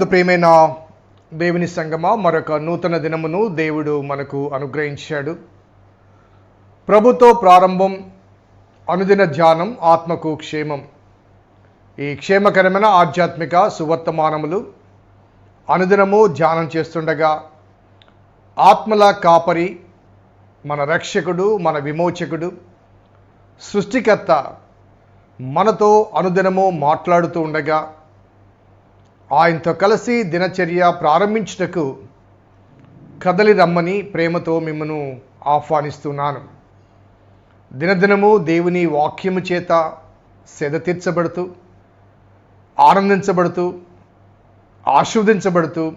నందు ప్రేమైన దేవుని సంగమ మరొక నూతన దినమును దేవుడు మనకు అనుగ్రహించాడు. ప్రభుతో ప్రారంభం అనుదిన ధ్యానం ఆత్మకు క్షేమం. ఈ క్షేమకరమైన ఆధ్యాత్మిక సువర్తమానములు అనుదినము ధ్యానం చేస్తుండగా ఆత్మల కాపరి మన రక్షకుడు మన విమోచకుడు సృష్టికర్త మనతో అనుదినము మాట్లాడుతూ ఉండగా ఆయనతో కలిసి దినచర్య ప్రారంభించుటకు కదలి రమ్మని ప్రేమతో మిమ్మను ఆహ్వానిస్తున్నాను. దినదినము దేవుని వాక్యము చేత సెద తీర్చబడుతూ ఆనందించబడుతూ ఆస్వాదించబడుతూ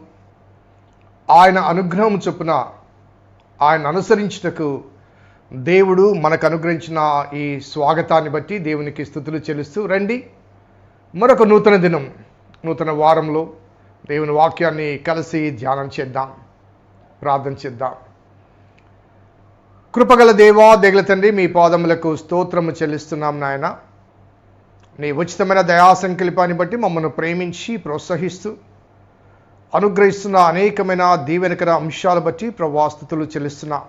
ఆయన అనుగ్రహం చొప్పున ఆయన అనుసరించుటకు దేవుడు మనకు అనుగ్రహించిన ఈ స్వాగతాన్ని బట్టి దేవునికి స్థుతులు చెల్లిస్తూ రండి. మరొక నూతన దినం. నూతన వారంలో దేవుని వాక్యాన్ని కలిసి ధ్యానం చేద్దాం ప్రార్థన చేద్దాం. కృపగల దేవా దెగల తండ్రి మీ పాదములకు స్తోత్రము చెల్లిస్తున్నాం నాయన. నీ ఉచితమైన దయా సంకల్పాన్ని బట్టి మమ్మల్ని ప్రేమించి ప్రోత్సహిస్తూ అనుగ్రహిస్తున్న అనేకమైన దీవెనకర అంశాలు బట్టి ప్రవాస్తుతులు చెల్లిస్తున్నా.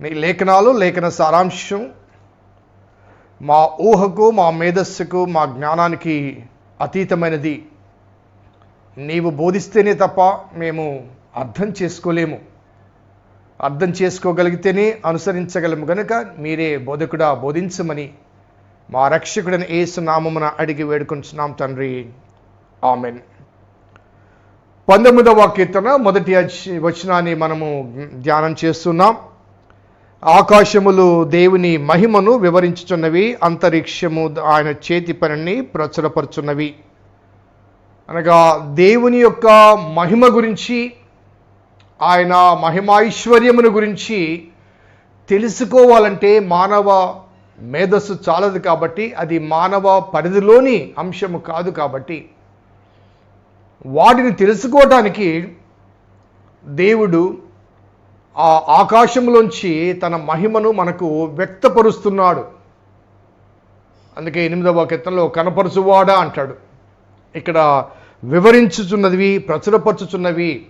నీ లేఖనాలు లేఖన సారాంశం మా ఊహకు మా మేధస్సుకు మా జ్ఞానానికి అతీతమైనది. నీవు బోధిస్తేనే తప్ప మేము అర్థం చేసుకోలేము. అర్థం చేసుకోగలిగితేనే అనుసరించగలము. గనుక మీరే బోధకుడా బోధించమని మా రక్షకుడని ఏసు నామమున అడిగి వేడుకుంటున్నాం తండ్రి. ఆమెన్. పంతొమ్మిదవ కీర్తన మొదటి వచనాన్ని మనము ధ్యానం చేస్తున్నాం. ఆకాశములు దేవుని మహిమను వివరించుచున్నవి అంతరిక్షము ఆయన చేతి పనిని ప్రచురపరుచున్నవి. అనగా దేవుని యొక్క మహిమ గురించి ఆయన మహిమైశ్వర్యమును గురించి తెలుసుకోవాలంటే మానవ మేధస్సు చాలదు కాబట్టి అది మానవ పరిధిలోని అంశము కాదు కాబట్టి. వాటిని తెలుసుకోవటానికి దేవుడు ఆ ఆకాశంలోంచి తన మహిమను మనకు వ్యక్తపరుస్తున్నాడు. అందుకే ఎనిమిదవ కీర్తనలో కనపరుచువాడా అంటాడు. ఇక్కడ వివరించుచున్నవి ప్రచురపరచుచున్నవి.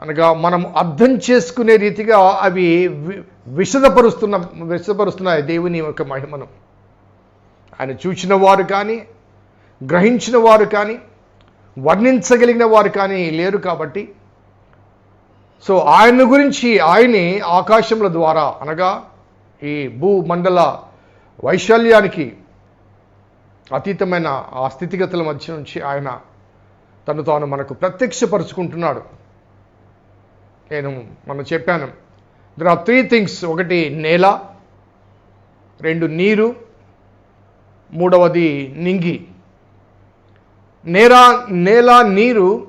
అనగా మనం అర్థం చేసుకునే రీతిగా అవి వి- విశదపరుస్తున్న విశదపరుస్తున్నాయి దేవుని యొక్క మహిమను. ఆయన చూచిన వారు కానీ గ్రహించిన వారు కానీ వర్ణించగలిగిన వారు కానీ లేరు కాబట్టి సో ఆయన గురించి ఆయన్ని ఆకాశముల ద్వారా అనగా ఈ భూమండల వైశాల్యానికి అతీతమైన ఆ స్థితిగతుల మధ్య నుంచి ఆయన తను తాను మనకు ప్రత్యక్షపరుచుకుంటున్నాడు. నేను మనం చెప్పాను దర్ ఆర్ త్రీ థింగ్స్ ఒకటి నేల రెండు నీరు మూడవది నింగి. నేల నేల నీరు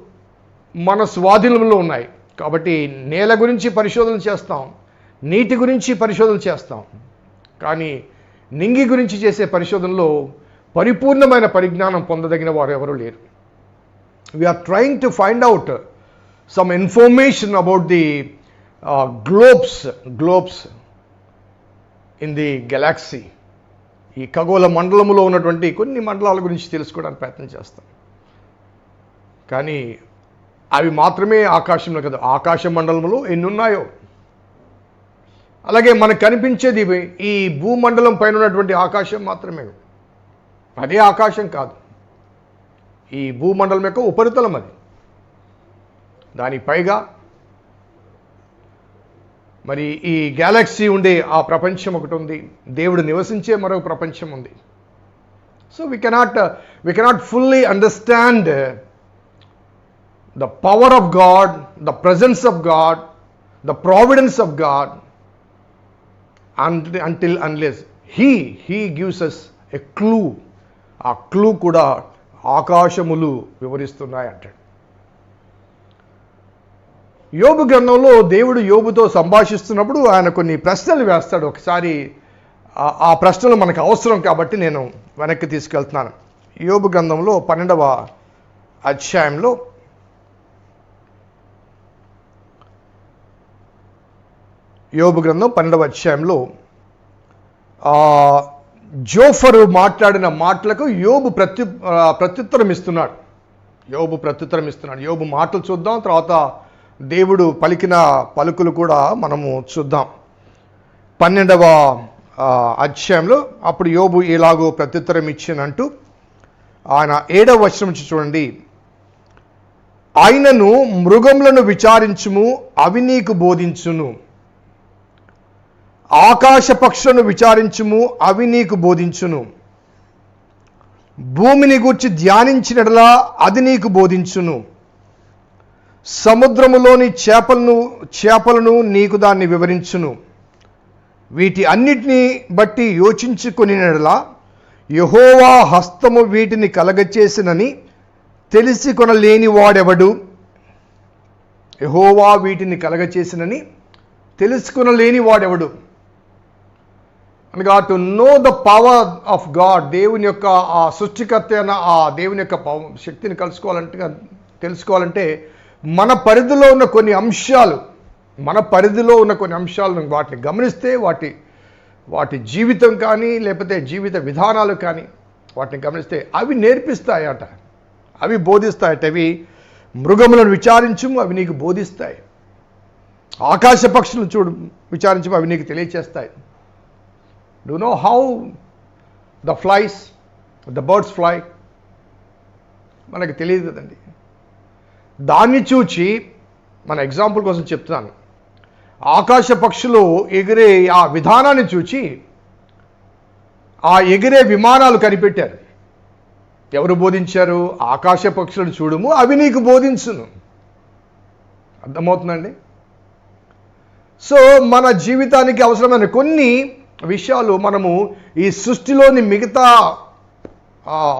మన స్వాధీనంలో ఉన్నాయి. కాబట్టి నేల గురించి పరిశోధన చేస్తాం నీటి గురించి పరిశోధన చేస్తాం. కానీ నింగి గురించి చేసే పరిశోధనలో పరిపూర్ణమైన పరిజ్ఞానం పొందదగిన వారు ఎవరూ లేరు. We're trying to find out some information about the globes globes in the galaxy ఈ ఖగోళ మండలంలో ఉన్నటువంటి కొన్ని మండలాల గురించి తెలుసుకోవడానికి ప్రయత్నం చేస్తాం. కానీ అవి మాత్రమే ఆకాశంలో కదా. ఆకాశ మండలంలో ఎన్నున్నాయో? అలాగే మనకు కనిపించేది ఇవి. ఈ భూమండలం పైన ఉన్నటువంటి ఆకాశం మాత్రమే. అదే ఆకాశం కాదు. ఈ భూమండలం యొక్క ఉపరితలం అది. దాని పైగా మరి ఈ గ్యాలక్సీ ఉండే ఆ ప్రపంచం ఒకటి ఉంది. దేవుడు నివసించే మరో ప్రపంచం ఉంది. So we cannot we cannot fully understand the power of God the presence of God the providence of God until unless he he gives us a clue ఆ క్లూ కూడా ఆకాశములు వివరిస్తున్నాయి అంటాడు యోబు గ్రంథంలో దేవుడు యోబుతో సంభాషిస్తున్నప్పుడు ఆయన కొన్ని ప్రశ్నలు వేస్తాడు. ఒకసారి ఆ- ప్రశ్నలు మనకు అవసరం కాబట్టి నేను వెనక్కి తీసుకెళ్తున్నాను. యోబు గ్రంథంలో పన్నెండవ అధ్యాయంలో యోబు గ్రంథం పన్నెండవ అధ్యాయంలో జోఫరు మాట్లాడిన మాటలకు యోబు ప్రత్యు ప్రత్యుత్తరం ఇస్తున్నాడు. యోబు ప్రత్యుత్తరం ఇస్తున్నాడు. యోబు మాటలు చూద్దాం తర్వాత దేవుడు పలికిన పలుకులు కూడా మనము చూద్దాం. పన్నెండవ అధ్యాయంలో అప్పుడు యోబు ఇలాగో ప్రత్యుత్తరం ఇచ్చినంటూ ఆయన ఏడవ వచనం నుంచి చూడండి. ఆయనను మృగములను విచారించుము అవి నీకు బోధించును. ఆకాశ పక్షులను విచారించుము అవి నీకు బోధించును. భూమిని గూర్చి ధ్యానించినట్లా అది నీకు బోధించును. సముద్రములోని చేపలను చేపలను నీకు దాన్ని వివరించును. వీటి అన్నిటినీ బట్టి యోచించుకొనినట్లా యహోవా హస్తము వీటిని కలగచేసినని తెలిసి కొనలేని వాడెవడు? యహోవా వీటిని కలగచేసినని తెలుసుకునలేని వాడెవడు? అనగా to know the power of God దేవుని యొక్క ఆ సృష్టికర్త అయిన ఆ దేవుని యొక్క శక్తిని కలుసుకోవాలంటే తెలుసుకోవాలంటే మన పరిధిలో ఉన్న కొన్ని అంశాలు మన పరిధిలో ఉన్న కొన్ని అంశాలను వాటిని గమనిస్తే వాటి వాటి జీవితం కానీ లేకపోతే జీవిత విధానాలు కానీ వాటిని గమనిస్తే అవి నేర్పిస్తాయట. అవి బోధిస్తాయట. అవి మృగములను విచారించము అవి నీకు బోధిస్తాయి. ఆకాశ పక్షులను చూడు విచారించము అవి నీకు తెలియచేస్తాయి. Do know how the flies the birds fly మనకు తెలియదు కదండి. దాన్ని చూచి మన ఎగ్జాంపుల్ కోసం చెప్తున్నాను. ఆకాశ పక్షులు ఎగిరే ఆ విధానాన్ని చూచి ఆ ఎగిరే విమానాలు కనిపెట్టారు. ఎవరు బోధించారు? ఆకాశ పక్షులను చూడము అవి నీకు బోధించును. అర్థమవుతుందండి? సో మన జీవితానికి అవసరమైన కొన్ని విషయాలు మనము ఈ సృష్టిలోని మిగతా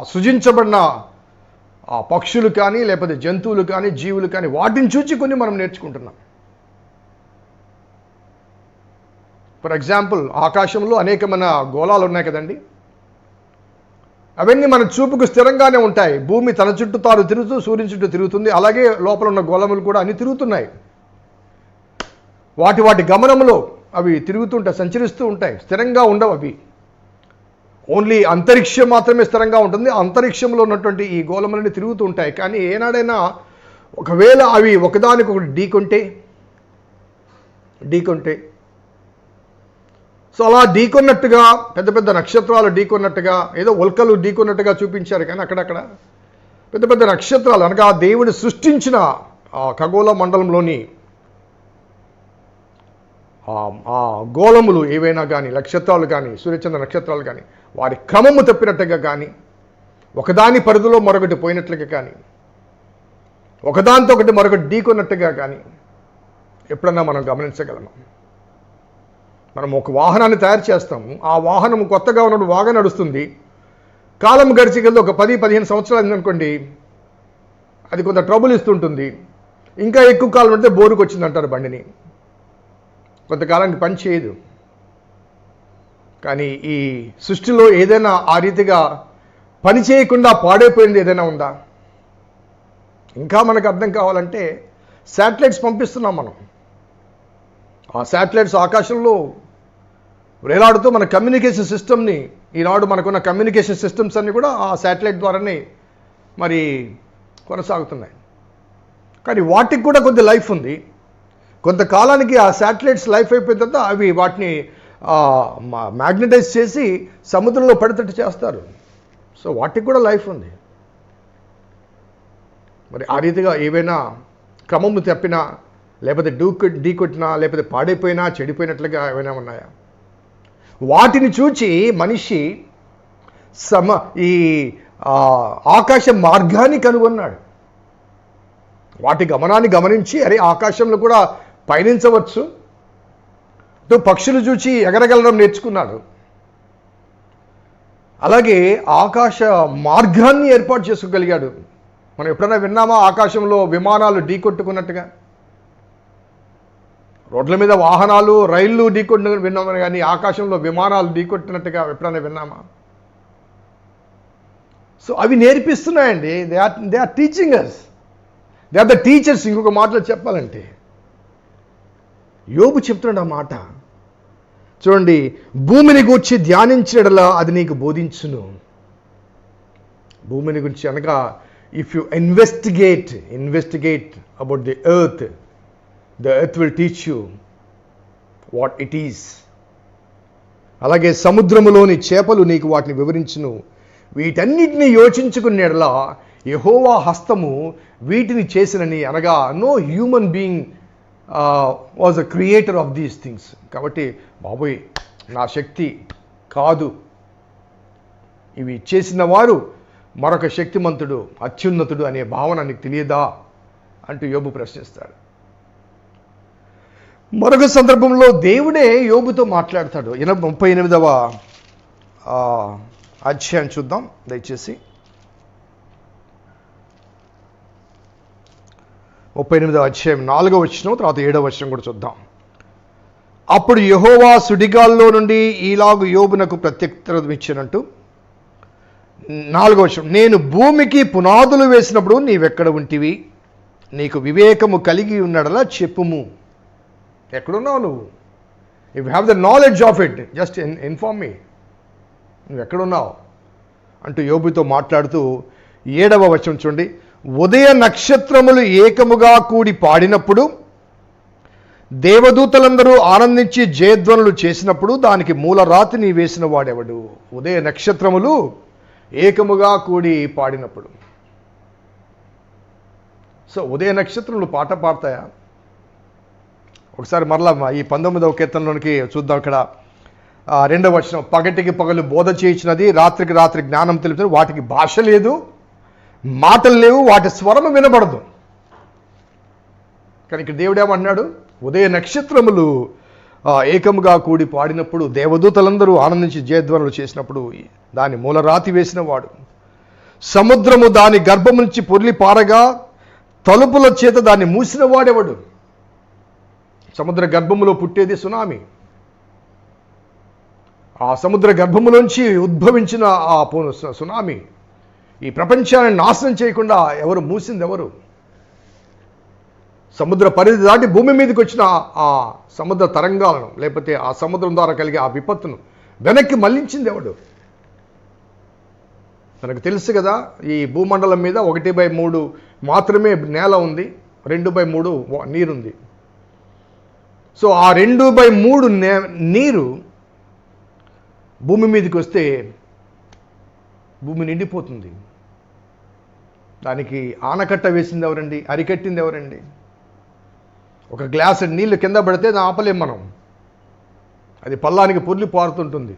సృజించబడిన పక్షులు కానీ లేకపోతే జంతువులు కానీ జీవులు కానీ వాటిని చూచి కొన్ని మనం నేర్చుకుంటున్నాం. ఫర్ ఎగ్జాంపుల్ ఆకాశంలో అనేకమైన గోళాలు ఉన్నాయి కదండి. అవన్నీ మన చూపుకు స్థిరంగానే ఉంటాయి. భూమి తన చుట్టూ తాను తిరుగుతూ సూర్యుని చుట్టూ తిరుగుతుంది. అలాగే లోపల ఉన్న గోళములు కూడా అన్ని తిరుగుతున్నాయి. వాటి వాటి గమనంలో అవి తిరుగుతుంటాయి సంచరిస్తూ ఉంటాయి. స్థిరంగా ఉండవు అవి. ఓన్లీ అంతరిక్షం మాత్రమే స్థిరంగా ఉంటుంది. అంతరిక్షంలో ఉన్నటువంటి ఈ గోళములన్నీ తిరుగుతూ ఉంటాయి. కానీ ఏనాడైనా ఒకవేళ అవి ఒకదానికొకటి ఢీకొంటే ఢీకొంటే సో అలా ఢీకొన్నట్టుగా పెద్ద పెద్ద నక్షత్రాలు ఢీకొన్నట్టుగా ఏదో ఉల్కలు ఢీకొన్నట్టుగా చూపించారు కానీ అక్కడక్కడ పెద్ద పెద్ద నక్షత్రాలు అనగా దేవుడు సృష్టించిన ఆ ఖగోళ మండలంలోని ఆ- గోళములు ఏవైనా కానీ నక్షత్రాలు కానీ సూర్యచంద్ర నక్షత్రాలు కానీ వారి క్రమము తప్పినట్టుగా కానీ ఒకదాని పరిధిలో మరొకటి పోయినట్లుగా కానీ ఒకదానితో ఒకటి మరొకటి ఢీకొన్నట్టుగా కానీ ఎప్పుడన్నా మనం గమనించగలము? మనం ఒక వాహనాన్ని తయారు చేస్తాము ఆ వాహనం కొత్తగా ఉన్నప్పుడు బాగా నడుస్తుంది కాలం గడిచి కింద ఒక పది పదిహేను సంవత్సరాలు అయిందనుకోండి అది కొంత ట్రబుల్ ఇస్తుంటుంది ఇంకా ఎక్కువ కాలం అంటే బోరుకు వచ్చిందంటారు బండిని. కొంతకాలానికి పని చేయదు. కానీ ఈ సృష్టిలో ఏదైనా ఆ రీతిగా పని చేయకుండా పాడైపోయింది ఏదైనా ఉందా? ఇంకా మనకు అర్థం కావాలంటే శాటిలైట్స్ పంపిస్తున్నాం మనం. ఆ శాటిలైట్స్ ఆకాశంలో వేలాడుతూ మన కమ్యూనికేషన్ సిస్టమ్ని ఈనాడు మనకున్న కమ్యూనికేషన్ సిస్టమ్స్ అన్నీ కూడా ఆ శాటిలైట్ ద్వారానే మరి కొనసాగుతున్నాయి. కానీ వాటికి కూడా కొద్ది లైఫ్ ఉంది. కొంతకాలానికి ఆ శాటిలైట్స్ లైఫ్ అయిపోయిన తర్వాత అవి వాటిని మ్యాగ్నటైజ్ చేసి సముద్రంలో పడేటట్టు చేస్తారు. సో వాటికి కూడా లైఫ్ ఉంది. మరి ఆ రీతిగా ఏవైనా క్రమము తప్పినా లేకపోతే డూ ఢీ కొట్టినా లేకపోతే పాడైపోయినా చెడిపోయినట్లుగా ఏమైనా ఉన్నాయా? వాటిని చూచి మనిషి సమ ఈ ఆకాశ మార్గాన్ని కనుగొన్నాడు. వాటి గమనాన్ని గమనించి అరే ఆకాశంలో కూడా పయనించవచ్చు. తో పక్షులు చూచి ఎగరగలడం నేర్చుకున్నాడు. అలాగే ఆకాశ మార్గాన్ని ఏర్పాటు చేసుకోగలిగాడు. మనం ఎప్పుడైనా విన్నామా? ఆకాశంలో విమానాలు ఢీకొట్టుకున్నట్టుగా. రోడ్ల మీద వాహనాలు రైళ్ళు ఢీకొట్టు విన్నామని కానీ ఆకాశంలో విమానాలు ఢీకొట్టినట్టుగా ఎప్పుడైనా విన్నామా? సో అవి నేర్పిస్తున్నాయండి. They are they are teaching us they are the teachers. ఇంకొక మాటలో చెప్పాలంటే యోబు చెప్తున్నాడు ఆ మాట. చూడండి భూమిని గూర్చి ధ్యానించడలా అది నీకు బోధించును. భూమిని గురించి అనగా if you investigate investigate about the earth the earth will teach you what it is అలాగే సముద్రములోని చేపలు నీకు వాటిని వివరించును. వీటన్నిటిని యోచించుకునేలా యహోవా హస్తము వీటిని చేసినని అనగా no human being was a creator of these things కాబట్టి బాబోయ్ నా శక్తి కాదు. ఇవి చేసిన వారు మరొక శక్తిమంతుడు అత్యున్నతుడు అనే భావన నీకు తెలియదా? అంటూ యోబు ప్రశ్నిస్తాడు. మరొక సందర్భంలో దేవుడే యోబుతో మాట్లాడతాడు. ఎన ముప్పై ఎనిమిదవ అధ్యాయం చూద్దాం. దయచేసి ముప్పై ఎనిమిదవ అధ్యాయం నాలుగవ వచనం తర్వాత ఏడవ వచనం కూడా చూద్దాం. అప్పుడు యహోవా సుడిగాల్లో నుండి ఈలాగు యోబునకు ప్రత్యుత్తరం ఇచ్చినట్టు. నాలుగవ వచనం నేను భూమికి పునాదులు వేసినప్పుడు నీవెక్కడ ఉంటివి? నీకు వివేకము కలిగి ఉన్నడలా చెప్పుము. ఎక్కడున్నావు నువ్వు? You have the knowledge of it just inform me నువ్వు ఎక్కడున్నావు? అంటూ యోబుతో మాట్లాడుతూ ఏడవ వచనం చూడండి. ఉదయ నక్షత్రములు ఏకముగా కూడి పాడినప్పుడు దేవదూతలందరూ ఆనందించి జయధ్వనులు చేసినప్పుడు దానికి మూలరాతి నీ వేసిన వాడెవడు? ఉదయ నక్షత్రములు ఏకముగా కూడి పాడినప్పుడు. సో ఉదయ నక్షత్రములు పాట పాడతాయా? ఒకసారి మరలా ఈ పంతొమ్మిదవ కీర్తనలోనికి చూద్దాం ఇక్కడ రెండవ వచనం పగటికి పగలు బోధ చేయించినది రాత్రికి రాత్రి జ్ఞానం తెలుపుతుంది వాటికి భాష లేదు. మాటలు లేవు వాటి స్వరము వినబడదు. కానీ ఇక్కడ దేవుడు ఉదయ నక్షత్రములు ఆ, ఏకముగా కూడి పాడినప్పుడు దేవదూతలందరూ ఆనందించి జయధ్వనులు చేసినప్పుడు దాని మూలరాతి వేసిన వాడు సముద్రము దాని గర్భం నుంచి పొర్లి పారగా తలుపుల చేత దాన్ని మూసిన వాడెవడు సముద్ర గర్భములో పుట్టేది సునామీ. ఆ సముద్ర గర్భములోంచి ఉద్భవించిన ఆ సునామీ. ఈ ప్రపంచాన్ని నాశనం చేయకుండా ఎవరు మూసింది ఎవరు? సముద్ర పరిధి దాటి భూమి మీదకి వచ్చిన ఆ సముద్ర తరంగాలను లేకపోతే ఆ సముద్రం ద్వారా కలిగే ఆ విపత్తును వెనక్కి మళ్ళించింది ఎవడు? మనకు తెలుసు కదా ఈ భూమండలం మీద ఒకటి బై మూడు మాత్రమే నేల ఉంది రెండు బై మూడు నీరుంది. సో ఆ రెండు బై మూడు నే నీరు భూమి మీదకి వస్తే భూమి నిండిపోతుంది. దానికి ఆనకట్ట వేసింది ఎవరండి? అరికట్టింది ఎవరండి? ఒక గ్లాస్ నీళ్ళు కింద పడితే దాని ఆపలేం మనం. అది పల్లానికి పొర్లి పారుతుంటుంది.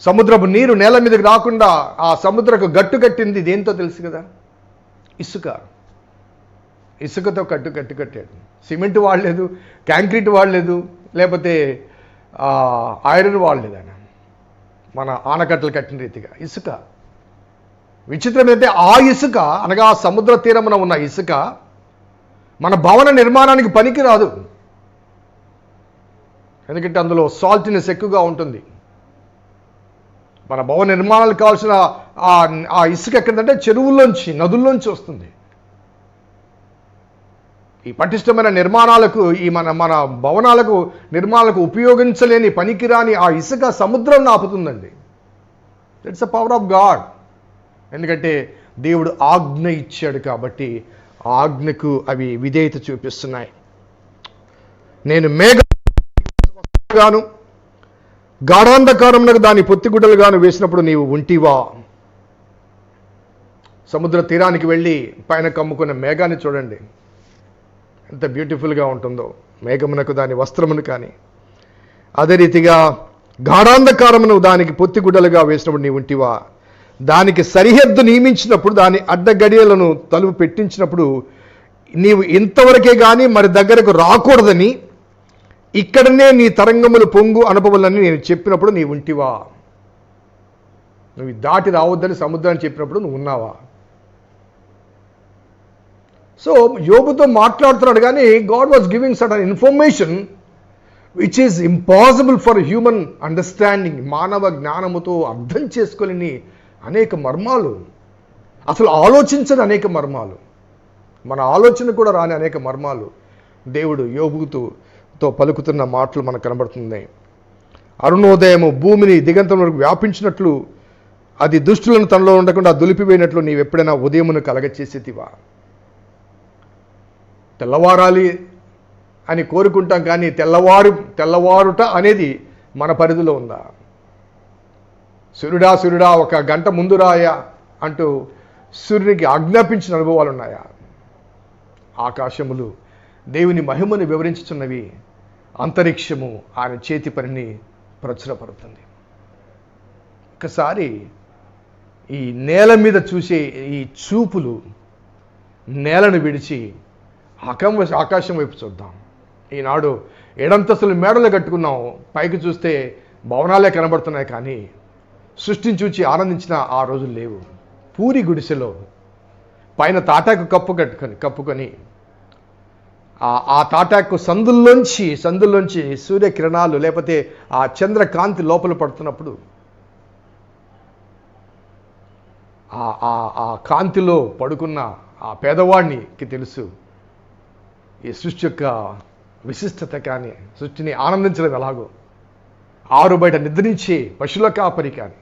సముద్రపు నీరు నేల మీదకి రాకుండా ఆ సముద్రకు గట్టు కట్టింది దేంతో తెలుసు కదా? ఇసుక. ఇసుకతో కట్టు కట్టు కట్టాడు సిమెంట్ వాడలేదు కాంక్రీట్ వాడలేదు లేకపోతే ఐరన్ వాడలేదు ఆయన. మన ఆనకట్టలు కట్టిన రీతిగా. ఇసుక. విచిత్రం ఏంటంటే ఆ ఇసుక అనగా సముద్ర తీరమున ఉన్న ఇసుక మన భవన నిర్మాణానికి పనికి రాదు ఎందుకంటే అందులో సాల్ట్నెస్ ఎక్కువగా ఉంటుంది. మన భవన నిర్మాణాలకు కావాల్సిన ఆ ఆ ఇసుక ఎక్కడంటే చెరువుల్లోంచి నదుల్లోంచి వస్తుంది. ఈ పటిష్టమైన నిర్మాణాలకు ఈ మన మన భవనాలకు నిర్మాణాలకు ఉపయోగించలేని పనికిరాని ఆ ఇసుక సముద్రం ఆపుతుందండి. It's a power of God ఎందుకంటే దేవుడు ఆజ్ఞ ఇచ్చాడు కాబట్టి ఆజ్ఞకు అవి విధేయత చూపిస్తున్నాయి. నేను మేఘ గాను గాఢాంధకారమునకు దాని పొత్తిగుడ్డలుగాను వేసినప్పుడు నీవు ఉంటివా? సముద్ర తీరానికి వెళ్ళి పైన కమ్ముకున్న మేఘాన్ని చూడండి. ఎంత బ్యూటిఫుల్గా ఉంటుందో. మేఘమునకు దాని వస్త్రమును కానీ. అదే రీతిగా గాఢాంధకారమును దానికి పొత్తిగుడ్డలుగా వేసినప్పుడు నీవు ఉంటివా? దానికి సరిహద్దు నియమించినప్పుడు దాని అడ్డగడియలను తలుపు పెట్టించినప్పుడు నీవు ఇంతవరకే కానీ మరి దగ్గరకు రాకూడదని ఇక్కడనే నీ తరంగములు పొంగు అనుభవాలని నేను చెప్పినప్పుడు నీవు ఉంటివా? నువ్వు దాటి రావద్దని సముద్రాన్ని చెప్పినప్పుడు నువ్వు ఉన్నావా? సో యోబుతో మాట్లాడుతున్నాడు కానీ God was giving sudden information which is impossible for human understanding మానవ జ్ఞానముతో అర్థం చేసుకోలేని అనేక మర్మాలు. అసలు ఆలోచించని అనేక మర్మాలు. మన ఆలోచన కూడా రాని అనేక మర్మాలు. దేవుడు యోగుతో పలుకుతున్న మాటలు మనకు కనబడుతున్నాయి. అరుణోదయము భూమిని దిగంతం వరకు వ్యాపించినట్లు అది దుష్టులను తనలో ఉండకుండా దులిపివేయినట్లు నీవు ఎప్పుడైనా ఉదయమును కలగచేసేతివా? తెల్లవారాలి అని కోరుకుంటాం కానీ తెల్లవారు తెల్లవారుట అనేది మన పరిధిలో ఉందా? సూర్యుడా సూర్యుడా ఒక గంట ముందు రాయా అంటూ సూర్యునికి ఆజ్ఞాపించిన అనుభవాలు ఉన్నాయా? ఆకాశములు దేవుని మహిమను వివరించుచున్నవి అంతరిక్షము ఆయన చేతి పనిని ప్రచురపడుతుంది ఒకసారి ఈ నేల మీద చూసే ఈ చూపులు నేలను విడిచి ఆకం ఆకాశం వైపు చూద్దాం. ఈనాడు ఏడంతస్తులు మేడలు కట్టుకున్నాం. పైకి చూస్తే భవనాలే కనబడుతున్నాయి కానీ సృష్టిని చూచి ఆనందించిన ఆ రోజులు లేవు. పూరి గుడిసెలో పైన తాటాకు కప్పు కట్టుకొని కప్పుకొని ఆ- ఆ తాటాకు సందుల్లోంచి సందుల్లోంచి సూర్యకిరణాలు లేకపోతే ఆ చంద్రకాంతి లోపల పడుతున్నప్పుడు ఆ ఆ- ఆ కాంతిలో పడుకున్న ఆ పేదవాడికి తెలుసు ఈ సృష్టి యొక్క విశిష్టత కానీ సృష్టిని ఆనందించడం ఎలాగో? ఆరు బయట నిద్రించి పశువుల కాపరి కానీ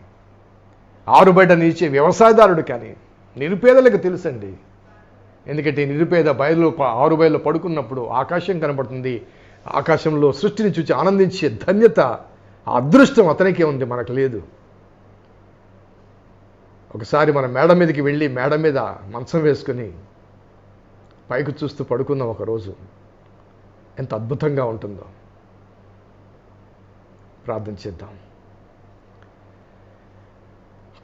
ఆరు బయట నిలిచే వ్యవసాయదారుడు కానీ నిరుపేదలకు తెలుసండి. ఎందుకంటే నిరుపేద బయలు ఆరు బయలు పడుకున్నప్పుడు ఆకాశం కనబడుతుంది. ఆకాశంలో సృష్టిని చూసి ఆనందించే ధన్యత ఆ అదృష్టం అతనికే ఉంది మనకు లేదు. ఒకసారి మన మేడ మీదకి వెళ్ళి మేడ మీద మంచం వేసుకుని పైకి చూస్తూ పడుకుందాం ఒకరోజు. ఎంత అద్భుతంగా ఉంటుందో. ప్రార్థన చేద్దాం.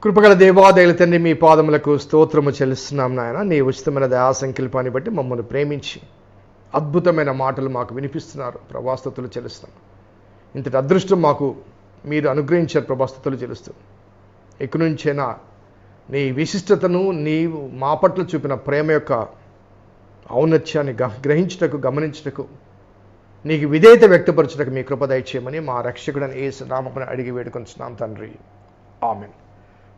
కృపగల దేవాదయుల తండ్రి మీ పాదములకు స్తోత్రము చెల్లిస్తున్నాం నాయన. నీ ఉచితమైన దయా సంకల్పాన్ని బట్టి మమ్మల్ని ప్రేమించి అద్భుతమైన మాటలు మాకు వినిపిస్తున్నారు. ప్రభాస్తతులు చెల్లిస్తున్నాం. ఇంతటి అదృష్టం మాకు మీరు అనుగ్రహించారు ప్రభాస్తతులు చెల్లిస్తూ. ఇక నుంచైనా నీ విశిష్టతను నీవు మా పట్ల చూపిన ప్రేమ యొక్క ఔన్నత్యాన్ని గ- గ్రహించుటకు గమనించుటకు నీకు విధేయత వ్యక్తపరచుటకు మీ కృప దయచేయమని మా రక్షకుడని ఏ నామకుని అడిగి వేడుకొంచున్నాం తండ్రి. ఆమెన్.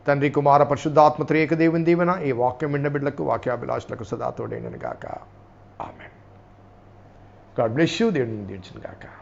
తండ్రి కుమార పరిశుద్ధాత్మ త్రేక దేవుని దీవెన ఈ వాక్యం విన్న బిడ్డలకు వాక్యాభిలాషులకు సదా తోడైనను గాక. ఆమె గాడ్ బ్లెస్ యూ దేవుడిని దీర్చిన గాక.